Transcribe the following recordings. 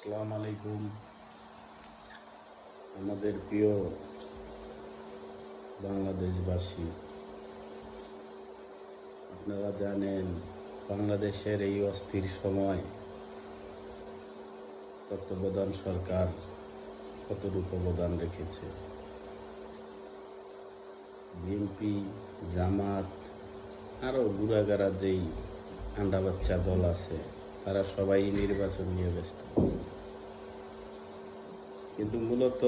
আসসালামু আলাইকুম। আমাদের প্রিয় বাংলাদেশবাসী, আপনারা জানেন বাংলাদেশের এই অস্থির সময় তত্ত্বাবধান সরকার কতটুকু অবদান রেখেছে? বিএনপি, জামাত, আরও গুড়াগাড়া যেই আন্ডা বাচ্চা দল আছে তারা সবাই নির্বাচন নিয়ে ব্যস্ত। কিন্তু মূলত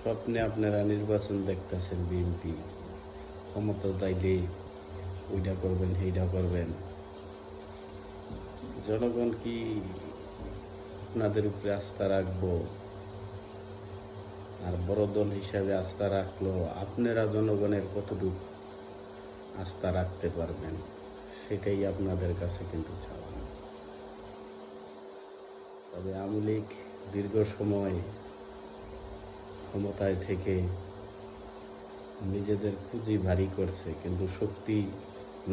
স্বপ্নে আপনারা নির্বাচন দেখতেছেন বিএনপি ক্ষমতা চাইলে ওইটা করবেন সেইটা করবেন। জনগণ কি আপনাদের উপরে আস্থা রাখব? আর বড় দল হিসাবে আস্থা রাখল, আপনারা জনগণের কতটুকু আস্থা রাখতে পারবেন? সেটাই আপনাদের কাছে কিন্তু চাওয়া। তবে আওয়ামী লীগ দীর্ঘ সময় ক্ষমতায় থেকে নিজেদের পুঁজি ভারী করছে, কিন্তু শক্তি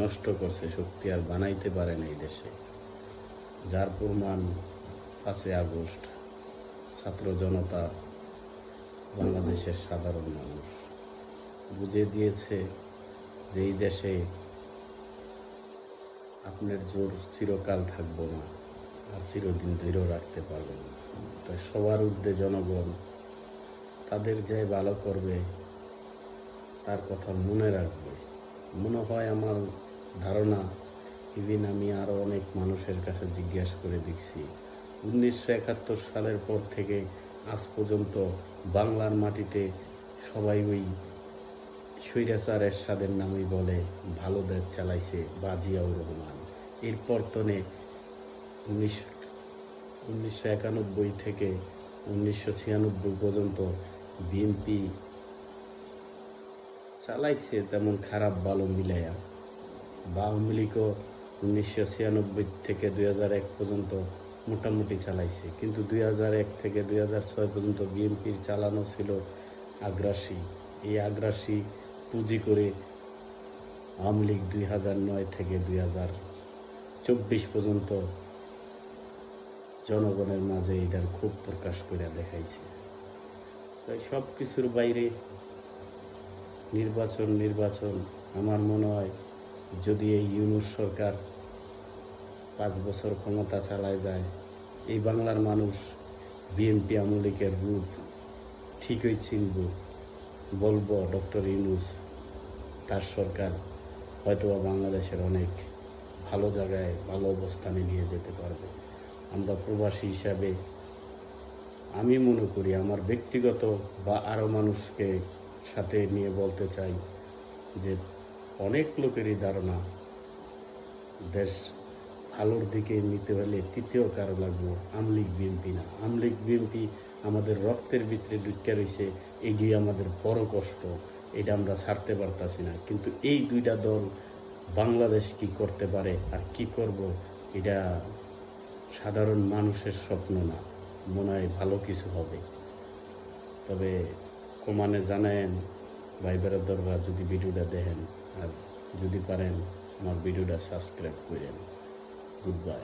নষ্ট করছে, শক্তি আর বানাইতে পারে না এই দেশে। যার প্রমাণ পাঁচই আগস্ট, ছাত্র জনতা বাংলাদেশের সাধারণ মানুষ। বুঝে দিয়েছে যে এই দেশে আপনার জোর চিরকাল থাকব না আর চিরদিন দৃঢ় রাখতে পারবেন না। তাই সবার ঊর্ধ্বে জনগণ তাদের যাই ভালো করবে, তার কথা মনে রাখবে। মনে হয় আমার ধারণা ইভিন আমি আরও অনেক মানুষের কাছে জিজ্ঞাসা করে দেখছি, উনিশশো একাত্তর সালের পর থেকে আজ পর্যন্ত বাংলার মাটিতে সবাই ওই স্বৈরাচার এরশাদের নামই বলে, ভালো দেশ চালাইছে বাজিয়াউর রহমান। এরপর তনে উনিশ, উনিশশো একানব্বই থেকে উনিশশো ছিয়ানব্বই পর্যন্ত বিএনপি চালাইছে তেমন খারাপ ভালো মিলাইয়া। বা আওয়ামী লীগও উনিশশো ছিয়ানব্বই থেকে দুই হাজার এক পর্যন্ত মোটামুটি চালাইছে। কিন্তু দুই হাজার এক থেকে দুই হাজার ছয় পর্যন্ত বিএনপির চালানো ছিল আগ্রাসী। এই আগ্রাসী পুঁজি করে আওয়ামী লীগ দুই হাজার নয় থেকে দুই হাজার চব্বিশ পর্যন্ত জনগণের মাঝে এটার খুব প্রকাশ করে দেখাইছে। তাই সব কিছুর বাইরে নির্বাচন নির্বাচন, আমার মনে হয় যদি এই ইউনুস সরকার পাঁচ বছর ক্ষমতা চালায় যায়, এই বাংলার মানুষ বিএনপি আমলিকের রূপ ঠিকই চিনব। বলব, ডক্টর ইউনুস, তার সরকার হয়তোবা বাংলাদেশের অনেক ভালো জায়গায় ভালো অবস্থানে নিয়ে যেতে পারবে। আমরা প্রবাসী হিসাবে আমি মনে করি, আমার ব্যক্তিগত বা আরও মানুষকে সাথে নিয়ে বলতে চাই যে অনেক লোকেরই ধারণা, দেশ ভালোর দিকে নিতে হলে তৃতীয় কারও লাগবো আমলিগ বিএনপি না। আমলিগ বিএনপি আমাদের রক্তের ভিতরে ঢুকে রয়েছে এটি আমাদের বড় কষ্ট, এটা আমরা ছাড়তে পারতাছি না। কিন্তু এই দুইটা দল বাংলাদেশ কি করতে পারে আর কি করব, এটা সাধারণ মানুষের স্বপ্ন না। মনে হয় ভালো কিছু হবে। তবে কমানে জানেন ভাই দরকার যদি ভিডিওটা দেখেন, আর যদি পারেন, আমার ভিডিওটা সাবস্ক্রাইব করেন। Good bye